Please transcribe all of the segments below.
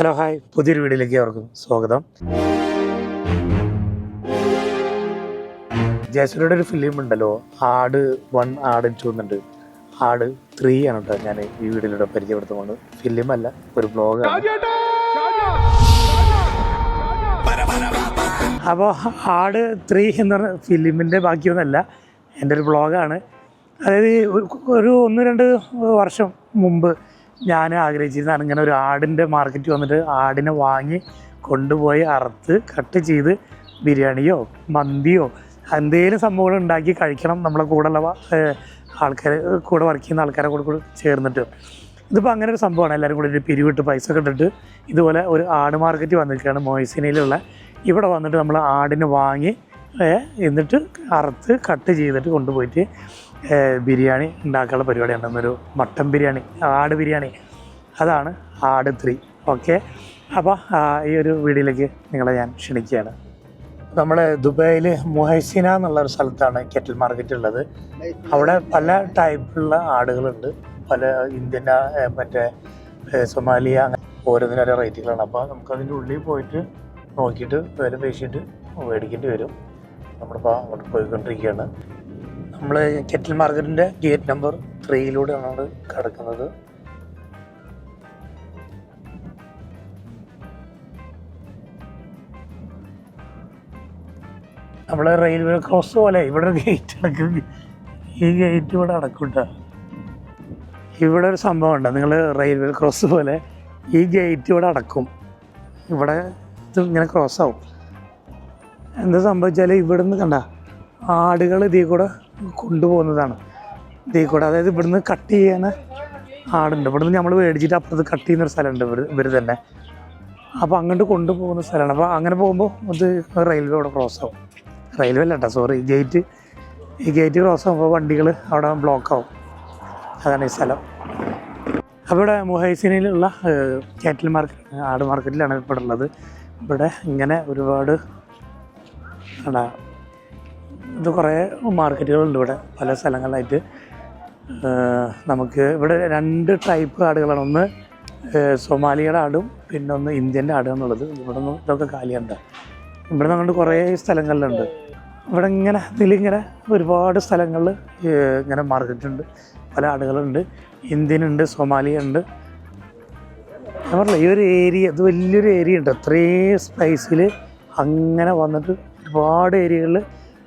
Hello hi. പുതിയൊരു വീഡിയോയിലേക്ക് അവർക്കും സ്വാഗതം. ജയസൂരിയുടെ ഒരു ഫിലിം ഉണ്ടല്ലോ ആട് വൺ ആട് ടു എന്നുണ്ട്. ആട് ത്രീ ആണ് കേട്ടോ ഞാൻ ഈ വീഡിയോയിലൂടെ പരിചയപ്പെടുത്തുന്നത്. ഫിലിം അല്ല ഒരു ബ്ലോഗാണ് അപ്പോൾ ആട് ത്രീ എന്ന് പറഞ്ഞ ഫിലിമിന്റെ ബാക്കിയൊന്നല്ല എന്റെ ഒരു ബ്ലോഗാണ് അതായത് ഒരു- ഒരു ഒന്ന് രണ്ട് വർഷം മുമ്പ് ഞാൻ ആഗ്രഹിച്ചിരുന്നതാണ് ഇങ്ങനെ ഒരു ആടിന്റെ മാർക്കറ്റ് വന്നിട്ട് ആടിനെ വാങ്ങി കൊണ്ടുപോയി അറുത്ത് കട്ട് ചെയ്ത് ബിരിയാണിയോ മന്തിയോ എന്തെങ്കിലും സംഭവങ്ങൾ ഉണ്ടാക്കി കഴിക്കണം നമ്മളെ കൂടെയുള്ള ആൾക്കാർ കൂടെ വർക്ക് ചെയ്യുന്ന ആൾക്കാരെ കൂടെ കൂടെ ചേർന്നിട്ട്. ഇതിപ്പോൾ അങ്ങനെ ഒരു സംഭവമാണ്. എല്ലാവരും കൂടി ഒരു പിരിവിട്ട് പൈസ ഒക്കെ ഇട്ടിട്ട് ഇതുപോലെ ഒരു ആട് മാർക്കറ്റ് വന്നിരിക്കുകയാണ് മോയ്സിനയിലുള്ള ഇവിടെ വന്നിട്ട് നമ്മൾ ആടിനെ വാങ്ങി എന്നിട്ട് അറുത്ത് കട്ട് ചെയ്തിട്ട് കൊണ്ടുപോയിട്ട് ബിരിയാണി ഉണ്ടാക്കാനുള്ള പരിപാടിയാണ്. ഒരു മട്ടൻ ബിരിയാണി ആട് ബിരിയാണി. അതാണ് ആട് ത്രീ. ഓക്കെ? അപ്പോൾ ഈ ഒരു വീഡിയോയിലേക്ക് നിങ്ങളെ ഞാൻ ക്ഷണിക്കുകയാണ്. നമ്മൾ ദുബായിൽ മുഹൈസിന എന്നുള്ള ഒരു സ്ഥലത്താണ് കെറ്റിൽ മാർക്കറ്റ് ഉള്ളത്. അവിടെ പല ടൈപ്പുള്ള ആടുകളുണ്ട്. പല ഇന്ത്യൻ മറ്റേ സൊമാലിയ അങ്ങനെ ഓരോന്നിനും ഓരോ റേറ്റുകളാണ്. അപ്പോൾ നമുക്ക് അതിന്റെ ഉള്ളിൽ പോയിട്ട് നോക്കിയിട്ട് വില പേശിയിട്ട് മേടിക്കേണ്ടി വരും. നമ്മളിപ്പോൾ അങ്ങോട്ട് പോയിക്കൊണ്ടിരിക്കുകയാണ്. നമ്മൾ കെറ്റിൽ മാർക്കറ്റിന്റെ ഗേറ്റ് നമ്പർ ത്രീയിലൂടെയാണ് നമ്മൾ കിടക്കുന്നത്. നമ്മളെ റെയിൽവേ ക്രോസ് പോലെ ഇവിടെ ഗേറ്റ് അടക്കും ഈ ഗേറ്റ് ഇവിടെ അടക്കും കേട്ടോ ഇവിടെ ഒരു സംഭവം ഉണ്ട്. നിങ്ങൾ റെയിൽവേ ക്രോസ് പോലെ ഈ ഗേറ്റ് ഇവിടെ അടക്കും. ഇവിടെ ഇത് ഇങ്ങനെ ക്രോസ് ആവും. എന്താ സംഭവിച്ചാൽ ഇവിടെ നിന്ന് കണ്ട ആടുകൾ ഇതിൽ കൂടെ കൊണ്ടുപോകുന്നതാണ്. ഇതിൽ കൂടെ അതായത് ഇവിടുന്ന് കട്ട് ചെയ്യാൻ ആടുണ്ട്. ഇവിടുന്ന് നമ്മൾ മേടിച്ചിട്ട് അപ്പുറത്ത് കട്ട് ചെയ്യുന്ന ഒരു സ്ഥലമുണ്ട് ഇവർ ഇവർ തന്നെ. അപ്പോൾ അങ്ങോട്ട് കൊണ്ടുപോകുന്ന സ്ഥലമാണ്. അപ്പോൾ അങ്ങനെ പോകുമ്പോൾ ഇത് റെയിൽവേ അവിടെ ക്രോസ് ആവും. റെയിൽവേ അല്ല കേട്ടോ സോറി ഗേറ്റ് ഈ ഗേറ്റ് ക്രോസ് ആകുമ്പോൾ വണ്ടികൾ അവിടെ ബ്ലോക്ക് ആവും. അതാണ് ഈ സ്ഥലം. അപ്പോൾ ഇവിടെ മുഹൈസിനിലുള്ള കാറ്റൽ മാർക്കറ്റ് ആട് മാർക്കറ്റിലാണ് ഇവിടെ ഉള്ളത്. ഇവിടെ ഇങ്ങനെ ഒരുപാട് ഇത് കുറേ മാർക്കറ്റുകളുണ്ട് ഇവിടെ. പല സ്ഥലങ്ങളിലായിട്ട്. നമുക്ക് ഇവിടെ രണ്ട് ടൈപ്പ് ആടുകളാണ് ഒന്ന് സൊമാലിയുടെ ആടും പിന്നെ ഒന്ന് ഇന്ത്യന്റെ ആടും എന്നുള്ളത് ഇവിടെ നിന്ന് ഇതൊക്കെ കാലിയുണ്ട്. ഇവിടെ നിന്ന് അങ്ങോട്ട് കുറേ സ്ഥലങ്ങളിലുണ്ട്. ഇവിടെ ഇങ്ങനെ ഇതിലിങ്ങനെ ഒരുപാട് സ്ഥലങ്ങളിൽ ഇങ്ങനെ മാർക്കറ്റുണ്ട്. പല ആടുകളുണ്ട്. ഇന്ത്യൻ ഉണ്ട് സൊമാലിയ ഉണ്ട് ഞാൻ പറഞ്ഞില്ല ഈ ഒരു ഏരിയ ഇത് വലിയൊരു ഏരിയ ഉണ്ട്. അത്രയും സ്പൈസിൽ അങ്ങനെ വന്നിട്ട് ഒരുപാട് ഏരിയകളിൽ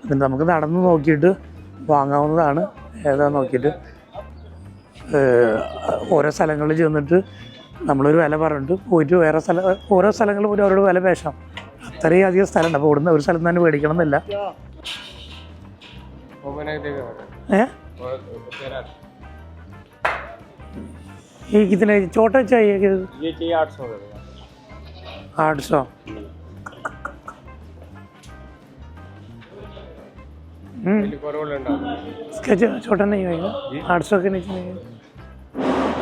പിന്നെ നമുക്ക് നടന്ന് നോക്കിയിട്ട് വാങ്ങാവുന്നതാണ്. ഏതാ നോക്കിയിട്ട് ഓരോ സ്ഥലങ്ങളിൽ ചെന്നിട്ട് നമ്മളൊരു വില പറഞ്ഞിട്ട് പോയിട്ട് വേറെ സ്ഥല ഓരോ സ്ഥലങ്ങളിൽ പോയിട്ട് അവരോട് വില പേശാം. അത്രയും അധികം സ്ഥലമുണ്ട്. അപ്പോൾ ഇവിടുന്ന് ഒരു സ്ഥലത്ത് തന്നെ മേടിക്കണം എന്നില്ല ഏ ഇതിന് ചോട്ടാ ആർട്സോ? സ്കെച്ച് ചോട്ടൻ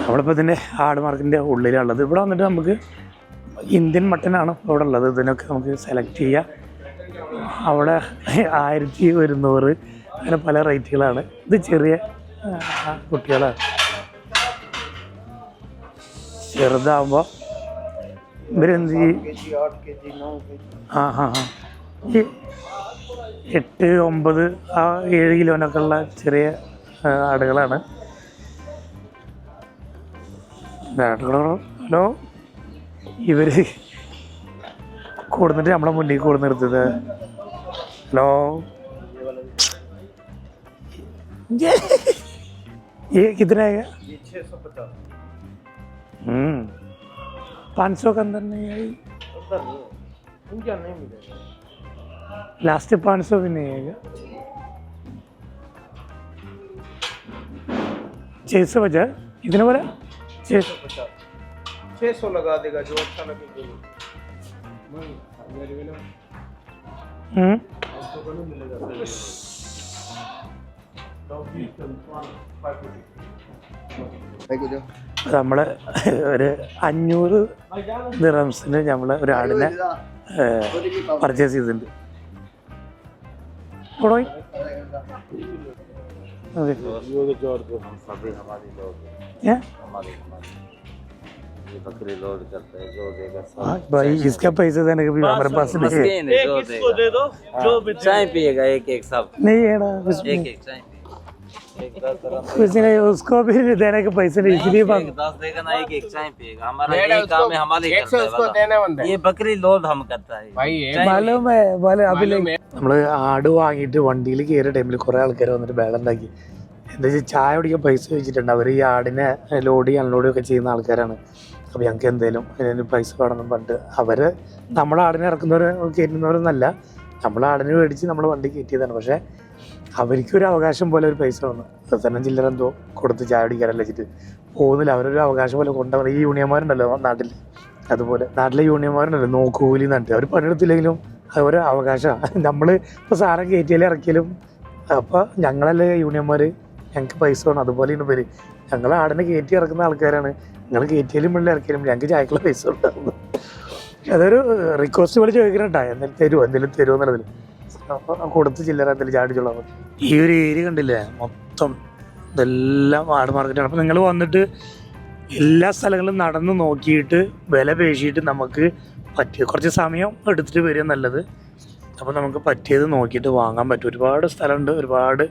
നമ്മളിപ്പോൾ ഇതിന്റെ ഹാർഡ് മാർക്കിന്റെ ഉള്ളിലുള്ളത്. ഇവിടെ വന്നിട്ട് നമുക്ക് ഇന്ത്യൻ മട്ടനാണ് ഇവിടെ ഉള്ളത്. ഇതിനൊക്കെ നമുക്ക് സെലക്ട് ചെയ്യാം. അവിടെ ആയിരത്തി ഒരുന്നൂറ് അങ്ങനെ പല റേറ്റുകളാണ്. ഇത് ചെറിയ കുട്ടികളാണ്. ചെറുതാകുമ്പോൾ ഇവരെന്ത് ചെയ്യും? ആ ഹാ ഹാ ഈ എട്ട് ഒമ്പത് ആ ഏഴ് കിലോനൊക്കെ ഉള്ള ചെറിയ ആ, ആടുകളാണ് ഹലോ ഇവര് കൊടുന്നിട്ട് നമ്മളെ മുന്നിൽ കൂടെ നിർത്തത് ഹലോ ये कितना है ये छः सौ पचास हम्म पाँच सौ के अंदर नहीं आई उधर उनका नहीं मिलेगा लास्ट पाँच सौ भी नहीं आएगा छः सौ बचा इतने बोला छः सौ पचास छः सौ लगा देगा जो अच्छा लगे बोलो नहीं मेरे बिना हम्म पाँच सौ का नहीं मिलेगा നമ്മൾ ഒരു അഞ്ഞൂറ് ദിറംസിന് നമ്മൾ ഒരു ആടിനെ പർച്ചേസ് ചെയ്തിട്ടുണ്ട് कड़ोई हाँ, भाई इसका पैसे देने का भी हमारे पास नहीं है। हाँ। चाय पिएगा एक एक सब। नहीं है ना एक एक चाय। कुछ नहीं उसको भी देने का पैसा नहीं इसलिए बात एक दस देगा ना एक एक चाय पिएगा हमारा यही काम है हमारे ही एक से करता है उसको बताओ। देना बंदा है ये बकरी लोड हम करता है भाई ये चाय മാലൂം പോലെ അഭിലേ मालूम है നമ്മള് ആട് വാങ്ങിയിട്ട് വണ്ടിയിൽ കയറിയ ടൈമിൽ കുറെ ആൾക്കാർ വന്നിട്ട് ബേളം ഉണ്ടാക്കി എന്താ വെച്ചാൽ ചായ കുടിക്കാൻ പൈസ വെച്ചിട്ടുണ്ട് അവർ ഈ ആടിനെ ലോഡ് അൺലോഡ് ഒക്കെ ചെയ്യുന്ന ആൾക്കാരാണ് അപ്പോൾ ഞങ്ങൾക്ക് എന്തെങ്കിലും അതിന് പൈസ വേണമെന്നും പണ്ട് അവര് നമ്മളെ ആടിനെ ഇറക്കുന്നവർ കയറ്റുന്നവരൊന്നല്ല നമ്മളെ ആടിനെ മേടിച്ച് നമ്മൾ വണ്ടി കയറ്റിയതാണ് പക്ഷേ അവർക്ക് ഒരു അവകാശം പോലെ ഒരു പൈസ വന്നു പ്രസന്നം ചില്ലറ എന്തോ കൊടുത്ത് ചായ കുടിക്കാനല്ല വെച്ചിട്ട് പോകുന്നില്ല. അവരൊരു അവകാശം പോലെ കൊണ്ടുപോകണം ഈ യൂണിയന്മാരുണ്ടല്ലോ നാട്ടിൽ. അതുപോലെ നാട്ടിലെ യൂണിയന്മാരുണ്ടല്ലോ നോക്കൂലി നട്ട് അവർ പണിയെടുത്തില്ലെങ്കിലും അത് ഒരു അവകാശമാണ് നമ്മൾ ഇപ്പോൾ സാധനം കയറ്റിയാലും ഇറക്കിയാലും അപ്പോൾ ഞങ്ങളല്ലേ യൂണിയന്മാർ ഞങ്ങൾക്ക് പൈസ വേണം. അതുപോലെ ഇന്ന് പേര് ഞങ്ങൾ ആടിനെ കയറ്റി ഇറക്കുന്ന ആൾക്കാരാണ്. നിങ്ങൾ കയറ്റിയാലും വെള്ളം ഇറക്കിയാലും ഞങ്ങൾക്ക് ചായക്കുള്ള പൈസ ഉണ്ടാകുന്നു അതൊരു റിക്വസ്റ്റ് പോലെ ചോദിക്കണട്ടാ എന്തെങ്കിലും തരുമോ എന്തെങ്കിലും തരുമോ എന്നുള്ളതിൽ അപ്പോൾ കൊടുത്ത് ചില്ലറ എന്തെങ്കിലും ഈ ഒരു ഏരിയ കണ്ടില്ലേ? മൊത്തം ഇതെല്ലാം ആട് മാർക്കറ്റാണ് അപ്പോൾ നിങ്ങൾ വന്നിട്ട് എല്ലാ സ്ഥലങ്ങളും നടന്ന് നോക്കിയിട്ട് വില പേശിയിട്ട് നമുക്ക് പറ്റിയ കുറച്ച് സമയം എടുത്തിട്ട് വരിക നല്ലത്. അപ്പോൾ നമുക്ക് പറ്റിയത് നോക്കിയിട്ട് വാങ്ങാൻ പറ്റും. ഒരുപാട് സ്ഥലമുണ്ട് ഒരുപാട്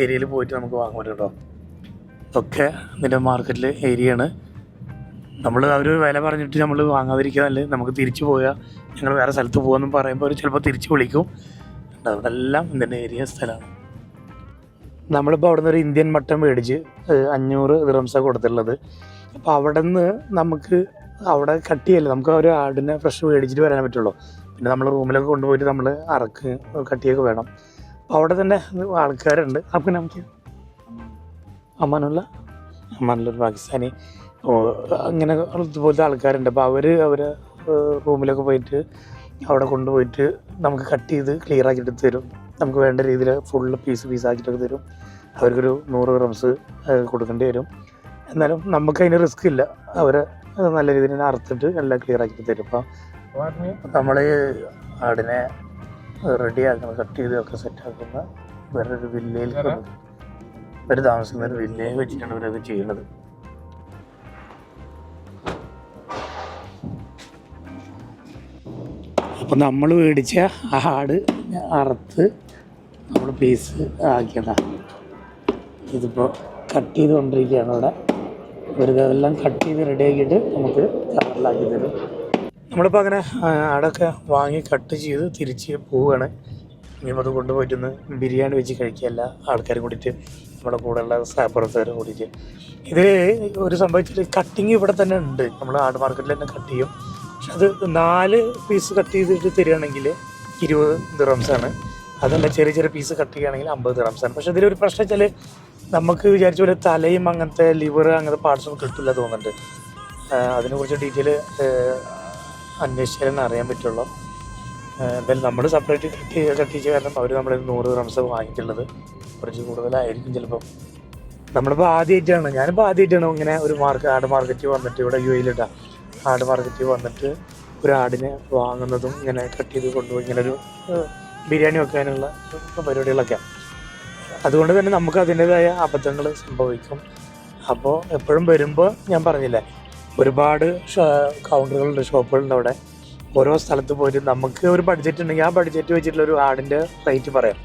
ഏരിയയിൽ പോയിട്ട് നമുക്ക് വാങ്ങാൻ പറ്റും കേട്ടോ. ഇതൊക്കെ ഇതിന്റെ മാർക്കറ്റിൽ ഏരിയയാണ് നമ്മൾ അവർ വില പറഞ്ഞിട്ട് നമ്മൾ വാങ്ങാതിരിക്കാനല്ലേ നമുക്ക് തിരിച്ചു പോയാൽ ഞങ്ങൾ വേറെ സ്ഥലത്ത് പോകുമെന്ന് പറയുമ്പോൾ അവർ ചിലപ്പോൾ തിരിച്ച് വിളിക്കും. അവിടെ എല്ലാം ഇതിന്റെ ഏരിയ സ്ഥലമാണ്. നമ്മളിപ്പോൾ അവിടെ നിന്ന് ഒരു ഇന്ത്യൻ മട്ടൻ മേടിച്ച് അഞ്ഞൂറ് ദിറംസാണ് കൊടുത്തിട്ടുള്ളത്. അപ്പോൾ അവിടെ നിന്ന് നമുക്ക് അവിടെ കട്ട് നമുക്ക് ഒരു ആടിനെ ഫ്രഷ് മേടിച്ചിട്ട് വരാൻ പറ്റുള്ളൂ. പിന്നെ നമ്മൾ റൂമിലൊക്കെ കൊണ്ടുപോയിട്ട് നമ്മൾ അറക്ക് കട്ടിയൊക്കെ വേണം. അപ്പോൾ അവിടെ തന്നെ ആൾക്കാരുണ്ട്. അപ്പം നമുക്ക് അമ്മാനുള്ള അമ്മാനുള്ള പാകിസ്ഥാനി അങ്ങനെ ഇതുപോലത്തെ ആൾക്കാരുണ്ട്. അപ്പോൾ അവർ അവർ റൂമിലൊക്കെ പോയിട്ട് അവിടെ കൊണ്ടുപോയിട്ട് നമുക്ക് കട്ട് ചെയ്ത് ക്ലിയർ ആക്കിയിട്ട് തരും. നമുക്ക് വേണ്ട രീതിയിൽ ഫുള്ള് പീസ് പീസ് ആക്കിയിട്ടൊക്കെ തരും. അവർക്കൊരു നൂറ് ഗ്രാംസ് കൊടുക്കേണ്ടി വരും. എന്നാലും നമുക്ക് അതിന് റിസ്ക് ഇല്ല. അവരെ നല്ല രീതിയിൽ തന്നെ അറുത്തിട്ട് എല്ലാം ക്ലിയർ ആക്കിയിട്ട് തരും. അപ്പോൾ നമ്മൾ ആടിനെ റെഡി ആക്കുന്ന കട്ട് ചെയ്ത് ഒക്കെ സെറ്റ് ആക്കുന്ന വേറൊരു വില്ലയിൽ ഇവർ താമസിക്കുന്ന ഒരു വില്ലയിൽ വെച്ചിട്ടാണ് ഇവരത് ചെയ്യുന്നത് അപ്പം നമ്മൾ മേടിച്ച ആ ആട് അറുത്ത് നമ്മൾ പീസ് ആക്കിയതാണ് ഇതിപ്പോൾ കട്ട് ചെയ്തുകൊണ്ടിരിക്കുകയാണ് ഇവിടെ ഒരു ഇതെല്ലാം കട്ട് ചെയ്ത് റെഡിയാക്കിയിട്ട് നമുക്ക് കവറിലാക്കി തരും. നമ്മളിപ്പോൾ അങ്ങനെ ആടൊക്കെ വാങ്ങി കട്ട് ചെയ്ത് തിരിച്ച് പോവുകയാണ് ഇനിയിപ്പോൾ അത് കൊണ്ടുപോയിട്ടൊന്ന് ബിരിയാണി വെച്ച് കഴിക്കുകയല്ല ആൾക്കാരും കൂടിയിട്ട് നമ്മുടെ കൂടെയുള്ള സഹപ്രവർത്തകരും കൂടിയിട്ട്. ഇത് ഒരു സംഭവിച്ചിട്ട് കട്ടിങ് ഇവിടെ തന്നെ ഉണ്ട്. നമ്മൾ ആട് മാർക്കറ്റിൽ തന്നെ കട്ട് ചെയ്യും. അത് നാല് പീസ് കട്ട് ചെയ്തിട്ട് തരികയാണെങ്കിൽ ഇരുപത് ദിറംസാണ് അതല്ല ചെറിയ ചെറിയ പീസ് കട്ട് ചെയ്യുകയാണെങ്കിൽ അമ്പത് ദിറംസാണ് പക്ഷെ ഇതിലൊരു പ്രശ്നം വെച്ചാൽ നമുക്ക് വിചാരിച്ച പോലെ തലയും അങ്ങനത്തെ ലിവർ അങ്ങനത്തെ പാർട്സ് ഒന്നും കിട്ടില്ല തോന്നുന്നുണ്ട്. അതിനെക്കുറിച്ച് ഡീറ്റെയിൽ അന്വേഷിച്ചാലും അറിയാൻ പറ്റുള്ളൂ. എന്തായാലും നമ്മൾ സെപ്പറേറ്റ് കട്ട് കട്ട് ചെയ്ത കാരണം അവർ നമ്മുടെ നൂറ് ഗ്രാംസ് വാങ്ങിയിട്ടുള്ളത് കുറച്ച് കൂടുതലായിരിക്കും ചിലപ്പം. നമ്മളിപ്പോൾ ആദ്യമായിട്ടാണ് ഞാനിപ്പോൾ ആദ്യമായിട്ടാണ് ഇങ്ങനെ ഒരു മാർക്ക് ആട് മാർക്കറ്റ് വന്നിട്ട് ഇവിടെ യു എയിലിട്ടാ ആട് മാർക്കറ്റിൽ വന്നിട്ട് ഒരു ആടിനെ വാങ്ങുന്നതും ഇങ്ങനെ കട്ട് ചെയ്ത് കൊണ്ടുപോയി ഇങ്ങനെ ഒരു ബിരിയാണി വെക്കാനുള്ള പരിപാടികളൊക്കെ. അതുകൊണ്ട് തന്നെ നമുക്ക് അതിന്റെതായ അബദ്ധങ്ങൾ സംഭവിക്കും. അപ്പോൾ എപ്പോഴും വരുമ്പോൾ ഞാൻ പറഞ്ഞില്ലേ ഒരുപാട് കൗണ്ടറുകളുണ്ട് ഷോപ്പുകളുണ്ട് അവിടെ. ഓരോ സ്ഥലത്ത് പോയിട്ട് നമുക്ക് ഒരു ബഡ്ജറ്റ് ഉണ്ടെങ്കിൽ ആ ബഡ്ജറ്റ് വെച്ചിട്ടുള്ള ഒരു ആടിന്റെ റേറ്റ് പറയാം.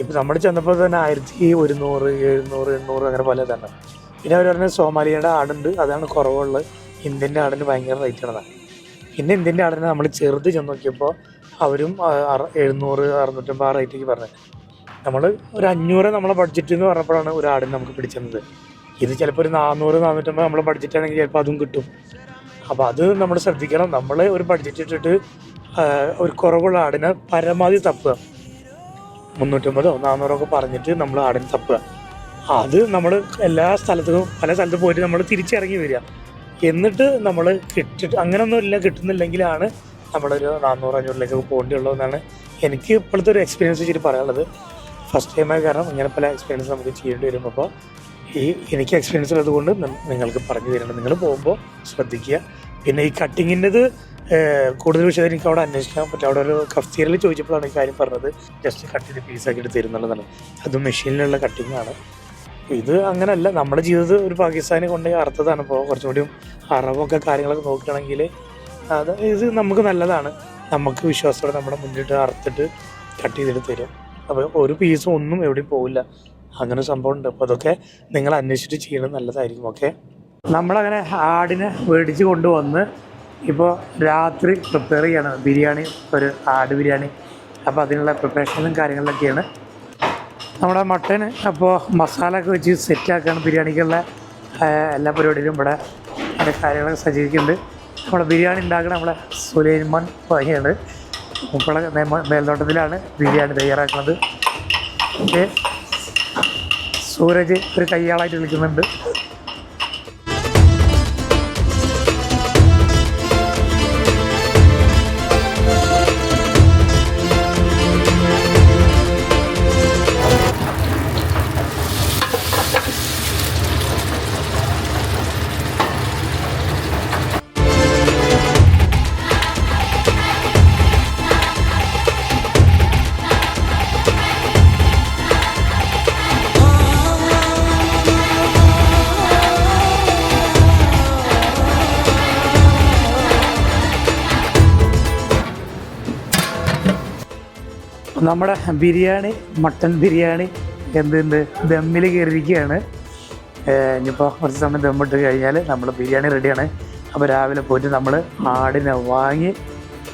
ഇപ്പം നമ്മൾ ചെന്നപ്പോൾ തന്നെ ആയിരത്തി ഒരുന്നൂറ് എഴുന്നൂറ് എണ്ണൂറ് അങ്ങനെ പല തന്നെ. പിന്നെ അവർ പറഞ്ഞ സോമാലിയുടെ ആടുണ്ട് അതാണ് കുറവുള്ളത്. ഇന്ത്യന്റെ ആടിന് ഭയങ്കര റേറ്റ് പിന്നെ ഇന്ത്യന്റെ ആടിനെ നമ്മൾ ചെറുത് ചെന്ന് നോക്കിയപ്പോൾ അവരും എഴുന്നൂറ് അറുന്നൂറ്റമ്പത് ആ റേറ്റിലേക്ക് പറഞ്ഞത് നമ്മൾ ഒരു അഞ്ഞൂറ് നമ്മളെ ബഡ്ജറ്റ് എന്ന് പറഞ്ഞപ്പോഴാണ് ഒരു ആടിന് നമുക്ക് പിടിച്ചത് ഇത് ചിലപ്പോൾ ഒരു നാനൂറ് നാനൂറ്റമ്പത് നമ്മളെ ബഡ്ജറ്റ് ആണെങ്കിൽ ചിലപ്പോൾ അതും കിട്ടും. അപ്പോൾ അത് നമ്മൾ ശ്രദ്ധിക്കണം. നമ്മൾ ഒരു ബഡ്ജറ്റ് ഇട്ടിട്ട് ഒരു കുറവുള്ള ആടിനെ പരമാവധി തപ്പുക. മുന്നൂറ്റമ്പതോ നാനൂറോ ഒക്കെ പറഞ്ഞിട്ട് നമ്മൾ ആടിനെ തപ്പുക. അത് നമ്മൾ എല്ലാ സ്ഥലത്തും പല സ്ഥലത്ത് പോയിട്ട് നമ്മൾ തിരിച്ചിറങ്ങി വരിക. എന്നിട്ട് നമ്മൾ കിട്ടിട്ട് ഇല്ല കിട്ടുന്നില്ലെങ്കിലാണ് നമ്മളൊരു നാനൂറ് അഞ്ഞൂറിലേക്ക് പോകേണ്ടിയുള്ളതെന്നാണ് എനിക്ക് ഇപ്പോഴത്തെ ഒരു എക്സ്പീരിയൻസ് വെച്ചിട്ട് പറയാനുള്ളത്. ഫസ്റ്റ് ടൈമായ കാരണം ഇങ്ങനെ പല എക്സ്പീരിയൻസ് നമുക്ക് ചെയ്യേണ്ടി വരും. അപ്പോൾ ഈ എനിക്ക് എക്സ്പീരിയൻസ് ഉള്ളതുകൊണ്ട് നിങ്ങൾക്ക് പറഞ്ഞു തരുന്നുണ്ട്. നിങ്ങൾ പോകുമ്പോൾ ശ്രദ്ധിക്കുക. പിന്നെ ഈ കട്ടിങ്ങിന്റെത് കൂടുതൽ വിഷയം എനിക്ക് അവിടെ അന്വേഷിക്കാൻ പറ്റും. അവിടെ ഒരു കഫ്തീരിൽ ചോദിച്ചപ്പോഴാണ് ഈ കാര്യം പറഞ്ഞത്. ജസ്റ്റ് കട്ടിന്റെ പീസാക്കി പീസാക്കിയിട്ട് തരുന്നുള്ളതാണ്. അത് മെഷീനിലുള്ള കട്ടിങ് ആണ്. ഇത് അങ്ങനല്ല. നമ്മുടെ ജീവിതത്തിൽ ഒരു പാകിസ്ഥാനെ കൊണ്ടുപോയി അർത്ഥതാണ് ഇപ്പോൾ കുറച്ചും കൂടിയും അറിവൊക്കെ കാര്യങ്ങളൊക്കെ നോക്കുകയാണെങ്കിൽ അത് ഇത് നമുക്ക് നല്ലതാണ്. നമുക്ക് വിശ്വാസത്തോടെ നമ്മുടെ മുന്നിട്ട് അറുത്തിട്ട് കട്ട് ചെയ്തിട്ട് തരും. അപ്പോൾ ഒരു പീസും ഒന്നും എവിടെയും പോവില്ല. അങ്ങനെ സംഭവം ഉണ്ട് അപ്പോൾ അതൊക്കെ നിങ്ങൾ അന്വേഷിച്ചിട്ട് ചെയ്യണം നല്ലതായിരിക്കും. ഓക്കെ നമ്മളങ്ങനെ ആടിനെ മേടിച്ച് കൊണ്ടുവന്ന് ഇപ്പോൾ രാത്രി പ്രിപ്പയർ ചെയ്യണം. ബിരിയാണി ഒരു ആട് ബിരിയാണി. അപ്പോൾ അതിനുള്ള പ്രിപ്പറേഷനും കാര്യങ്ങളിലൊക്കെയാണ് നമ്മുടെ മട്ടൻ അപ്പോൾ മസാല ഒക്കെ വെച്ച് സെറ്റാക്കുകയാണ് ബിരിയാണിക്കുള്ള എല്ലാ പരിപാടിയിലും ഇവിടെ അതിന്റെ കാര്യങ്ങളൊക്കെ സജ്ജീകരിക്കുന്നുണ്ട് നമ്മുടെ ബിരിയാണി ഉണ്ടാക്കുന്ന നമ്മുടെ സുലൈമാൻ പയ്യാണ്. മുപ്പള മേൽനോട്ടത്തിലാണ് ബിരിയാണി തയ്യാറാക്കുന്നത്. സൂരജ് ഒരു കയ്യാളായിട്ട് വിളിക്കുന്നുണ്ട്. നമ്മുടെ ബിരിയാണി മട്ടൺ ബിരിയാണി എന്തുണ്ട് ദമ്മിൽ കയറിയിരിക്കുകയാണ്. ഇനിയിപ്പോൾ കുറച്ച് സമയം ദമ്മിട്ട് കഴിഞ്ഞാൽ നമ്മൾ ബിരിയാണി റെഡിയാണ്. അപ്പോൾ രാവിലെ പോയിട്ട് നമ്മൾ ആടിനെ വാങ്ങി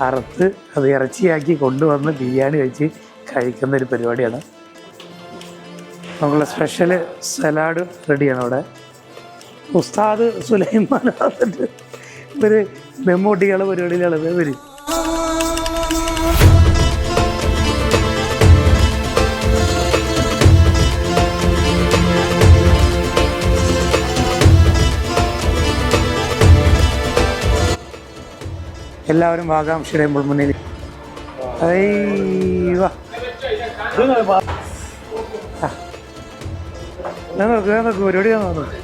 അറുത്ത് അത് ഇറച്ചിയാക്കി കൊണ്ടുവന്ന് ബിരിയാണി വെച്ച് കഴിക്കുന്ന ഒരു പരിപാടിയാണ്. നമുക്കുള്ള സ്പെഷ്യൽ സലാഡ് റെഡിയാണ് അവിടെ. ഉസ്താദ് സുലൈമാൻ ഒരു ഇവർ ദമ്മൂട്ടികളുടെ പരിപാടിയിലാണ്. ഇവർ എല്ലാവരും ആകാംക്ഷയുടെ മുൾമുന്നിൽ നോക്ക് നോക്ക് പരിപാടി നോക്ക്.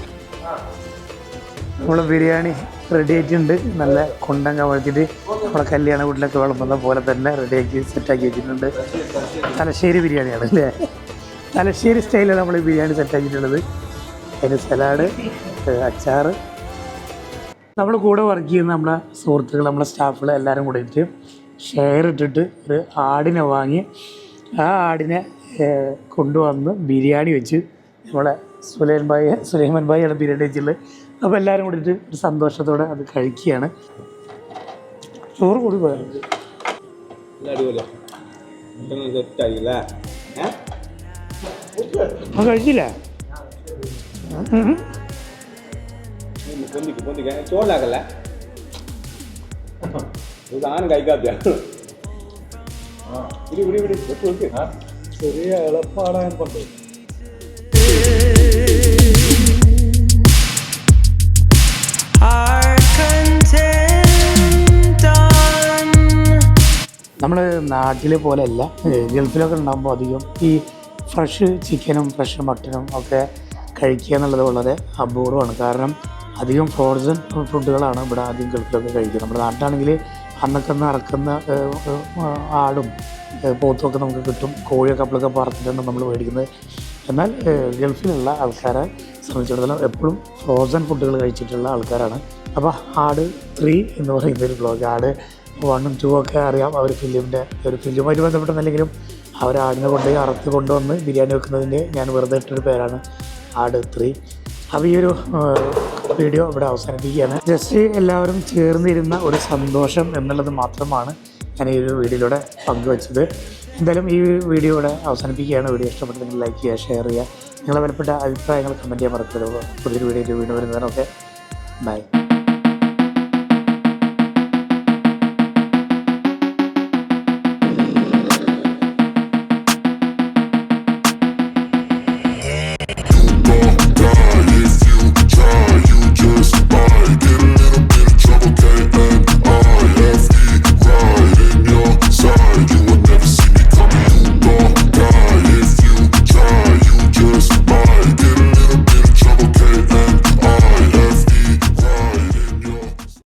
നമ്മൾ ബിരിയാണി റെഡി ആയിട്ടുണ്ട്. നല്ല കുണ്ടൻ വഴത്തിട്ട് നമ്മളെ കല്യാണ വീട്ടിലൊക്കെ വിളമ്പുന്ന പോലെ തന്നെ റെഡിയാക്കി സെറ്റാക്കി വെച്ചിട്ടുണ്ട്. തലശ്ശേരി ബിരിയാണിയാണ് അല്ലേ? തലശ്ശേരി സ്റ്റൈലാണ് നമ്മൾ ബിരിയാണി സെറ്റാക്കിയിട്ടുള്ളത് അതിന് സലാഡ് അച്ചാറ് നമ്മൾ കൂടെ വർക്ക് ചെയ്യുന്ന നമ്മുടെ സുഹൃത്തുക്കൾ നമ്മുടെ സ്റ്റാഫുകൾ എല്ലാവരും കൂടെ ഇട്ട് ഷെയർ ഇട്ടിട്ട് ഒരു ആടിനെ വാങ്ങി ആ ആടിനെ കൊണ്ടുവന്ന് ബിരിയാണി വെച്ച് നമ്മളെ സുലൈൻ ഭായി സുലൈമാൻ ഭായിയാണ് ബിരിയാണി വെച്ചിട്ടുള്ളത്. അപ്പോൾ എല്ലാവരും കൂടിയിട്ട് ഒരു സന്തോഷത്തോടെ അത് കഴിക്കുകയാണ്. ചോറ് കൂടി പോയത് കഴിച്ചില്ല? ഉം. പൊന്തിക്ക് പൊന്തിക്ക് ചോറിലാക്കല്ല സാധനം കഴിക്കാത്ത ഇടി ഇടി ഇടി വെക്ക് വെക്ക് ചെറിയ എളുപ്പമാണ് ഞാൻ പണ്ട് Our content on. നമ്മൾ നാട്ടിലെ പോലെയല്ല ഏഹ് ഗൾഫിലൊക്കെ ഉണ്ടാകുമ്പോൾ അധികം ഈ ഫ്രഷ് ചിക്കനും ഫ്രഷ് മട്ടനും ഒക്കെ കഴിക്കുക എന്നുള്ളത് വളരെ അപൂർവമാണ് കാരണം അധികം ഫ്രോസൺ ഫുഡുകളാണ് ഇവിടെ ആദ്യം ഗൾഫിലൊക്കെ കഴിക്കുക നമ്മുടെ നാട്ടിലാണെങ്കിൽ അന്നൊക്കെ ഏഹ്, ആടും പോത്തുമൊക്കെ നമുക്ക് കിട്ടും. കോഴിയൊക്കെ അപ്പോഴൊക്കെ പറത്തിട്ടാണ് നമ്മൾ മേടിക്കുന്നത്. എന്നാൽ ഗൾഫിലുള്ള ആൾക്കാരെ സംബന്ധിച്ചിടത്തോളം എപ്പോഴും ഫ്രോസൺ ഫുഡുകൾ കഴിച്ചിട്ടുള്ള ആൾക്കാരാണ്. അപ്പോൾ ആട് ത്രീ എന്ന് പറയുന്ന ഒരു ബ്ലോഗ്. ആട് വണ്ണും ടൂ ഒക്കെ അറിയാം. അവർ ഫിലിമിന്റെ ഒരു ഫിലിമായിട്ട് ബന്ധപ്പെട്ടെന്നല്ലെങ്കിലും അവർ ആടിനെ കൊണ്ടുപോയി അറുത്ത് കൊണ്ടുവന്ന് ബിരിയാണി വെക്കുന്നതിന്റെ ഞാൻ വെറുതെ ഇട്ടൊരു പേരാണ് ആട് ത്രീ. അപ്പോൾ ഈ ഒരു വീഡിയോ ഇവിടെ അവസാനിപ്പിക്കുകയാണ്. ജസ്റ്റ് എല്ലാവരും ചേർന്നിരുന്ന ഒരു സന്തോഷം എന്നുള്ളത് മാത്രമാണ് ഞാൻ ഈ ഒരു വീഡിയോയിലൂടെ പങ്കുവച്ചത്. എന്തായാലും ഈ വീഡിയോ ഇവിടെ അവസാനിപ്പിക്കുകയാണ്. വീഡിയോ ഇഷ്ടപ്പെട്ടെങ്കിൽ ലൈക്ക് ചെയ്യുക ഷെയർ ചെയ്യുക. നിങ്ങളെ വിലപ്പെട്ട അഭിപ്രായങ്ങൾ കമന്റ് ചെയ്യാൻ മറക്കരുത്. പുതിയൊരു വീഡിയോ വീണ്ടും വരുന്നതിനൊക്കെ ബൈ